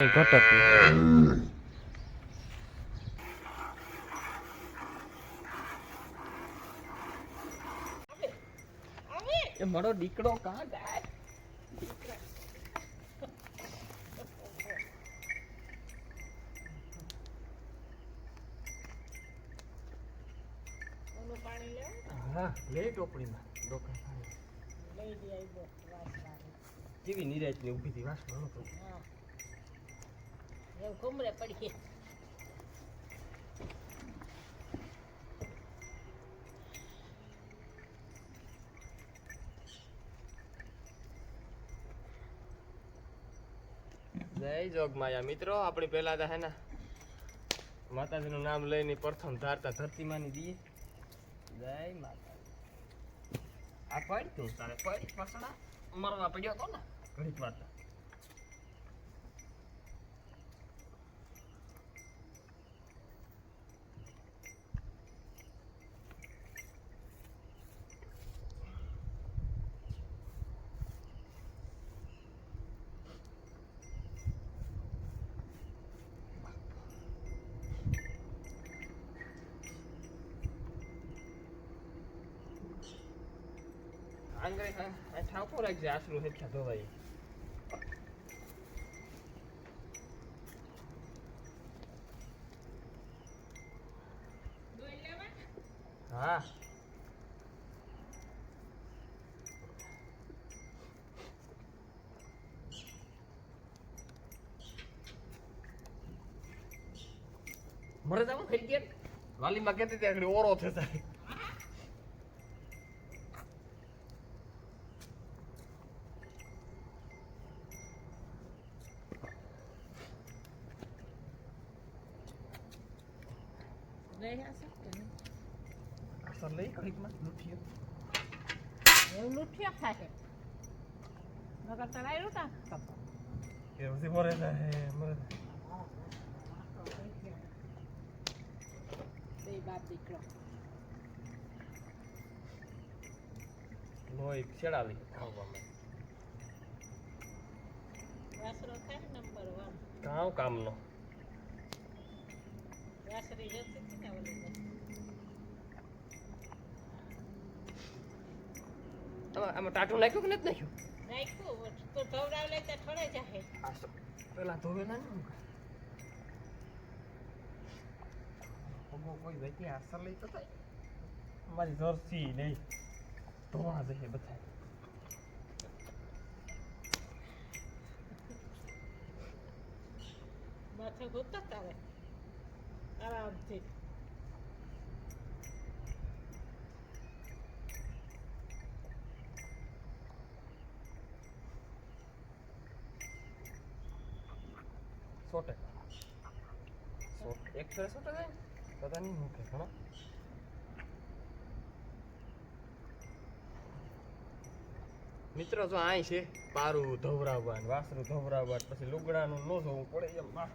ઘટક એ મારો દીકરો કાં જાય? હા લે ટોપડીમાં ડોકા પાણી લઈ દે આઈ કેવી નિરાજની ઊભી હતી વાસ હા. એવું ઘૂમરે પડીએ. જય જોગમાયા મિત્રો, આપણી પહેલા તો હે ને માતાજીનું નામ લઈને પ્રથમ ધારતા ધરતીમાંની દીએ. જય માતા આ પડ તું તારે, પડ પસડા મરવા પડ્યો તો ને? ઘડીક વાર આંગળે હા. આ ઠાકો રાખજે આસરું હેઠા ધોવાય દોઈ લેવા હા મરે જાવ થઈ ગયા વાલીમાં કહેતી ત્યાં ઓરો થતા કે નહીં? અસર લઈ ઘડીકમાં લૂંટ્યો એવું તો? કે પછી મરે મરે બે બાપ દીકરો. લોહી છેડાવી ખાવામાં વાસરો થાય નંબર વન કામ કામનો. વાસરી જતી. આમાં આમાં ટાટું નાખ્યું કે નથી નાખ્યું? નાખ્યું તો ધવરાવ લઈ તો થોડે જાહે. પેલા ધોવે ના ને કોઈ વ્યક્તિ આસર લઈ તો થાય. મારી નહીં ધોવા જશે બધા માથે ગોતતા તારે. આરામથી. સો ટકા પતા નહીં મૂકે ઘણો મિત્રો, જો આય છે, પારું ધવરાવવાનું, વાસરું ધવરાવવાનું, પછી લુગડાનું ન જોવું પડે, એમ વાહ.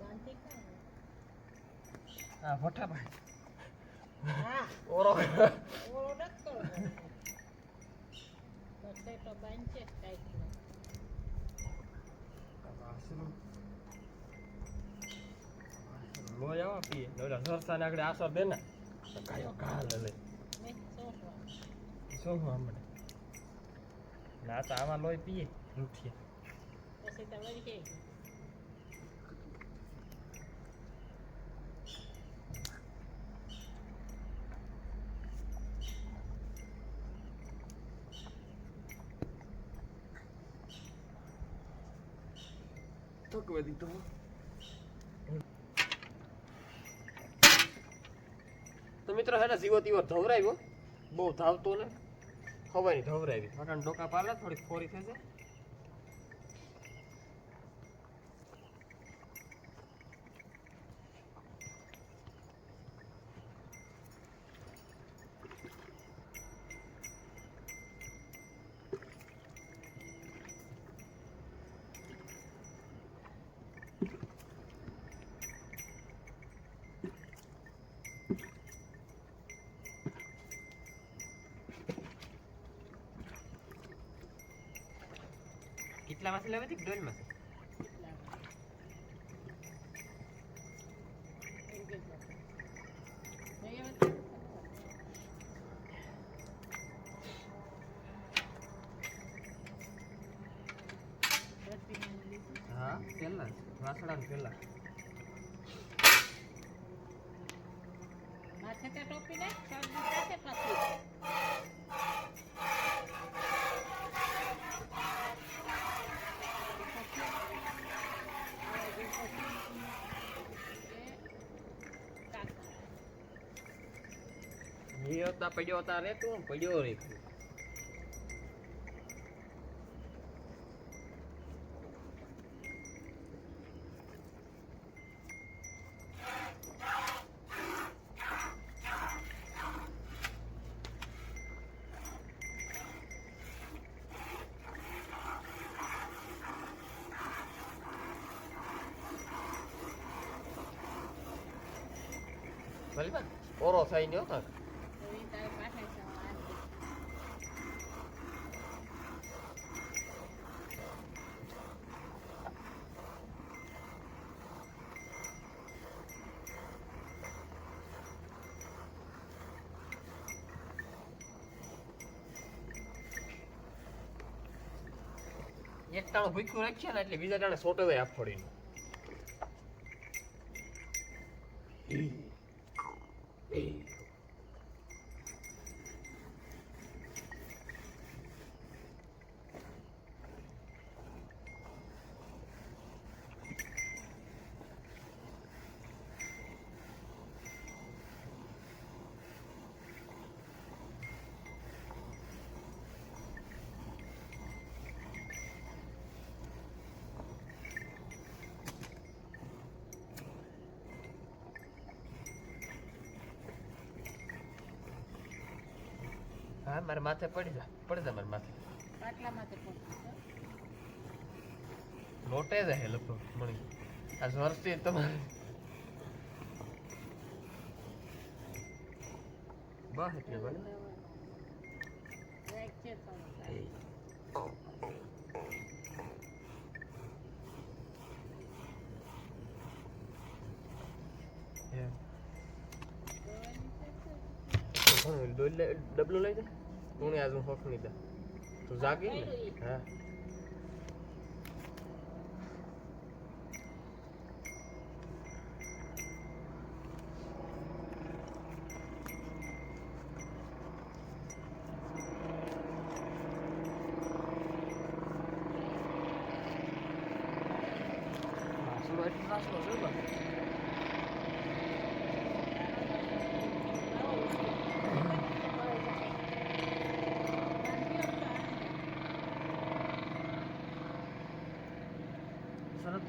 બાંધી કાઢો. હા ઓરો. ઓળો નથી કરવો બસે તો પીએ સરસાને આગળ આસર દે ને. ગાયો ઘા લે. સોસવા હમણે ના તો આમાં લોહી પીએ. રૂઠીએ. ગઈ થકવે દીધો તો મિત્રો હેને જીવો તીવો ધવરાવ્યો બહુ ધાવતો ને. ખવાય ધવરાવી મકાન ડોકા પાડે થોડીક ફોરી થશે. કે ડોલમાંથી હા? પેલા વાસણા પેલા માથે તે ટોપી ને એ હતા પડ્યો હતા રે તું પડ્યો રે ભલે ઓરો થઈ ગયો તો એ તારે પાછળ જવા આજે. એક તાણું ભૂખ્યું રાખીએ ને એટલે બીજા ટાણે સોટો જાય આપ હા મારે માથે પડી જા પડી જા મારે માથે. પાટલામાં તે પહોંચી જાઓ. લોટે જાય લગભગ મણી આ જોરથી તમારે. બસ એટલે. ડબલું લઈ જા તું આજ હું હોખ નહીં તું જાગી ને? હા.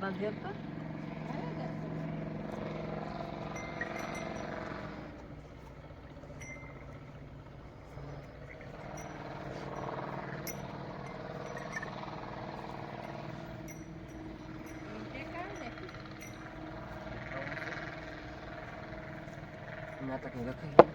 શરત બાંધી આપતા નાટકની લખાઈ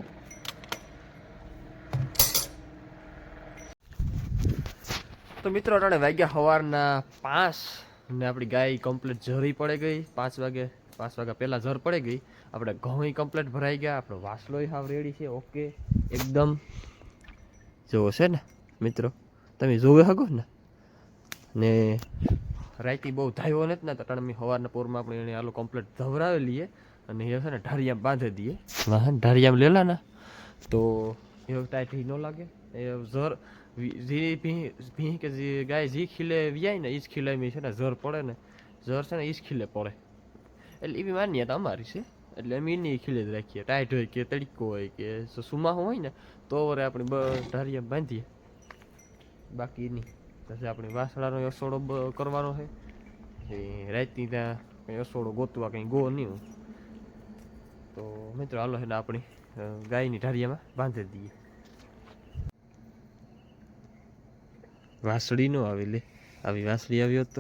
તો મિત્રો અટાણે વાગ્યા સવારના પાંચ. ને આપણી ગાય કમ્પ્લીટ ઝરી પડે ગઈ. પાંચ વાગે, પાંચ વાગ્યા પહેલાં ઝર પડે ગઈ. આપણે ઘઉં કમ્પ્લીટ ભરાઈ ગયા. આપણો વાસલોય હાવ રેડી છે. ઓકે એકદમ. જોવો છે ને, મિત્રો. તમે જોવે હગો ને? ને રાઈતી બહુ ધાયો નથી ને, તો અટાણે મેં સવારના પોરમાં આપણે એને આલો કમ્પ્લીટ ધવરાવી લઈએ અને એ છે ને ઢારિયામાં બાંધી દઈએ. વાહન ઢારિયામાં લેલા ને. તો એ ટાઈટ ન લાગે. એ ઝર વી- જે ભી ભી કે ગાય જે ખીલે વ્યાય ને એ જ ખીલામાં છે ને ઝર પડે ને ઝર છે ને એ જ ખીલે પડે એટલે એવી માન્યતા અમારી છે એટલે અમે એની ખીલે જ રાખીએ ટાઈટ હોય કે તડકો હોય કે સુમાહો હોય ને તો વરે આપણે ઢારિયામાં બાંધીએ બાકી નહીં પછી આપણે વાસણાનો રસોડો કરવાનો છે એ રાતની ત્યાં કંઈ રસોડો ગોતવા કંઈ ગો નહીં. તો મિત્રો હાલો છે ને આપણી ગાયની ઢારિયામાં બાંધી દઈએ વાસળી નો આવી લે આવી વાંસળી આવ્યો હોત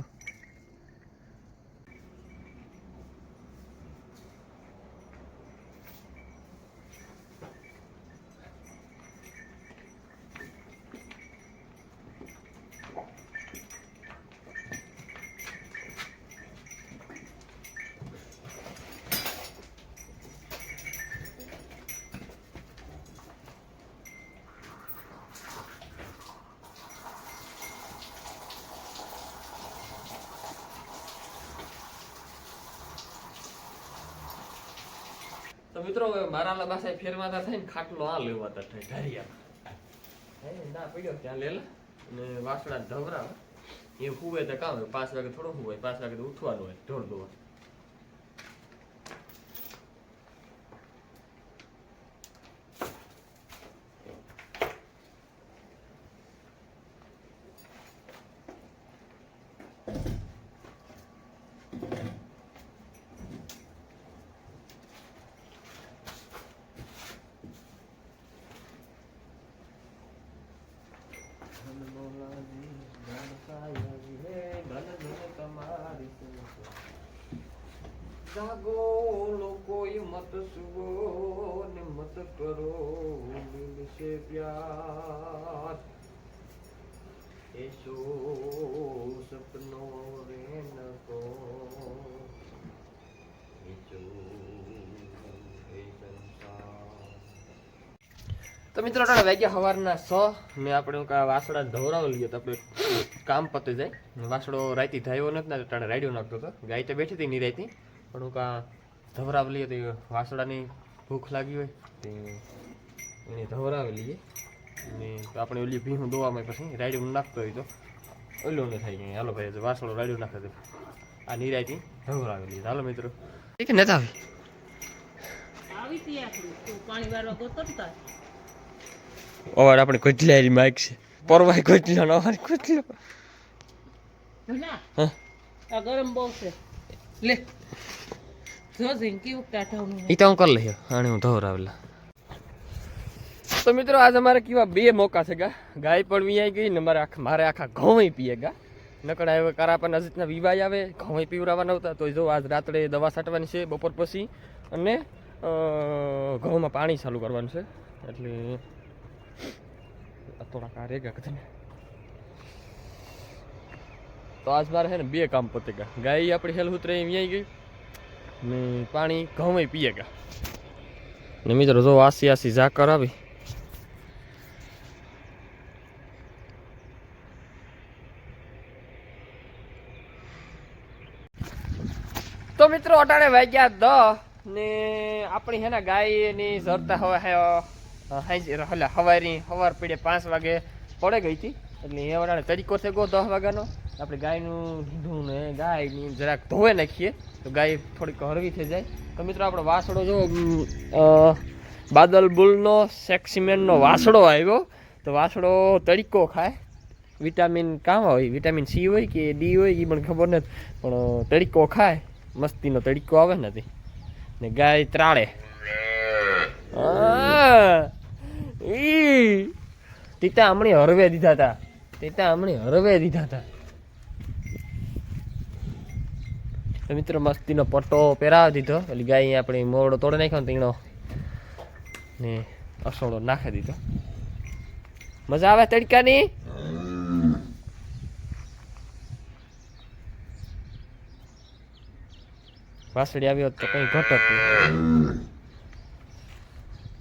તો મિત્રો મારા લબાસા ફેરવાતા થાય ને ખાટલો આ લેવાતા થાય ઢારિયા હે, ના પડ્યો, ત્યાં લેલા. અને વાસણા ધવરા એ હુવે તો કામ પાંચ વાગે થોડું હોય પાંચ વાગે તો ઉઠવાનું હોય, ઢોર દોવા. જાગો લોકો મત સુવો ને મત કરો, મિલશે પ્યાર. એસો સપનો રે ન એસો તો મિત્રો અટાણે વાગ્યા સવારના છ. ને આપણે કા વાસડા ધોરાવી લઈએ તો, આપણે કામ પતી જાય. વાસણો રાતી થયો નથી ને ટાણે રાડ્યો નાખતો હતો ગાય તો બેઠી હતી નિરાયતી પણ હું કા ધવરાવી લઈએ તો વાસડાની ભૂખ લાગી હોય. તે એને ધવરાવી લઈએ. ને આપણે ઓલી ભીહું દોવામાં પછી રાડ્યું નાખતો હોય તો. ઓલો ન થાય કંઈ હાલો ભાઈ વાસડો રાડ્યું નાખે તો આ નિરાયથી ધવરાવી લઈએ. હાલો મિત્રો. ઠીક નથી આવી? અવાર આપણે કોચલારી માઇક છે. પરવાય કોચલા અવાર કોચલો ના હા. આ ગરમ બહુ છે. લે. જો જઈને કેવું ટાટાનું ઈ તો હું કરી લઈએ આને હું ધોરાવેલા તો મિત્રો આજ અમારે કેવા બે મોકા છે ગા. ગાય પણ વીઆઈ ગઈ ને મારે આખા મારે આખા ઘઉં પીએ ગા. નકડા હવે કારાપા નજીકના વિવાય આવે ઘઉં પીવડાવવાના હતા તો જો આજ રાત્રે દવા છાંટવાની છે બપોર પછી. અને ઘઉંમાં પાણી ચાલુ કરવાનું છે. એટલે થોડાક આ રેગા કદાચ તો આજ મારે છે ને બે કામ પતે ગયા. ગાય આપણી હેલ ઉતરે વીઆઈ ગઈ ને પાણી ઘઉં પીએ ગયા. ને મિત્રો જો આસી આસી ઝાકર આવી. તો મિત્રો અટાણે વાગ્યા દ ને આપણી હેના ગાયની ઝરતા હવે હવારી, હવાર પીડે પાંચ વાગે પડે ગઈ હતી. એટલે એ વડાને તરીકો છે ગયો દસ વાગ્યાનો. આપણે ગાયનું ઢીંઢું ને, ગાયની જરાક ધોવે નાખીએ, તો ગાય થોડીક હળવી થઈ જાય. તો મિત્રો, આપણો વાસડો જો બાદલ બુલનો, સેક્સિમેનનો વાસડો આવ્યો, તો વાસડો તરીકો ખાય. વિટામિન કામ હોય, વિટામિન સી હોય કે ડી હોય એ મને ખબર નથી, પણ તડકો ખાય. મસ્તીનો તડકો આવે નથી ને ગાય ત્રાળે. તીતા હમણી હરવે દીધા હતા તીતા હમણી હરવે દીધા હતા તો મિત્રો, મસ્તીનો પટ્ટો પહેરાવી દીધો. એટલે ગાય આપણે મોરડો તોડી નાખ્યો ને તીણો ને અસોડો નાખી દીધો. મજા આવે તડકાની? વાસળી આવ્યો તો કંઈ નહીં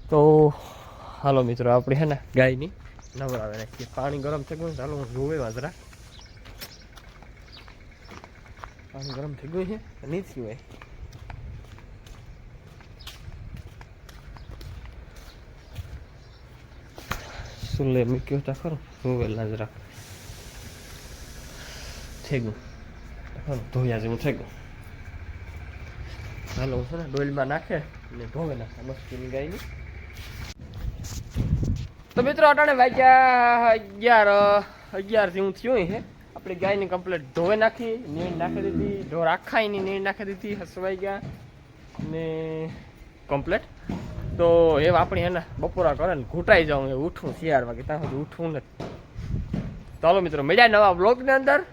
તો હાલો મિત્રો, આપણે હે ને ગાયની નવરાવે નાખીએ. પાણી ગરમ થઈ ગયું. ચાલો હું જોવે વાજરા પાણી ગરમ થઈ ગયું છે નહીં સિવાય સુલે મૂક્યો તા ખરો જોવેલા જરા થઈ ગયું. ખરું ધોયા જેવું થઈ ગયું. હાલો છે ને ડોલમાં નાખે ને ધોવે નાખે મસ્તીની ગાયની તો મિત્રો, અટાણે વાગ્યા અગિયાર અગિયાર જેવું થયું છે આપણે ગાયને કમ્પ્લીટ ધોવે નાખી, નીણ નાખી દીધી. ઢોર આખા એની નીણ નાખી દીધી, હસવાઈ ગયા. ને કમ્પ્લીટ તો એ આપણી એના બપોરા કરે ને ઘૂંટાઈ જાઉં, એ ઉઠું શિયાર વાગે. ત્યાં સુધી ઉઠવું નથી. ચાલો મિત્રો, મળ્યા નવા બ્લોગની અંદર.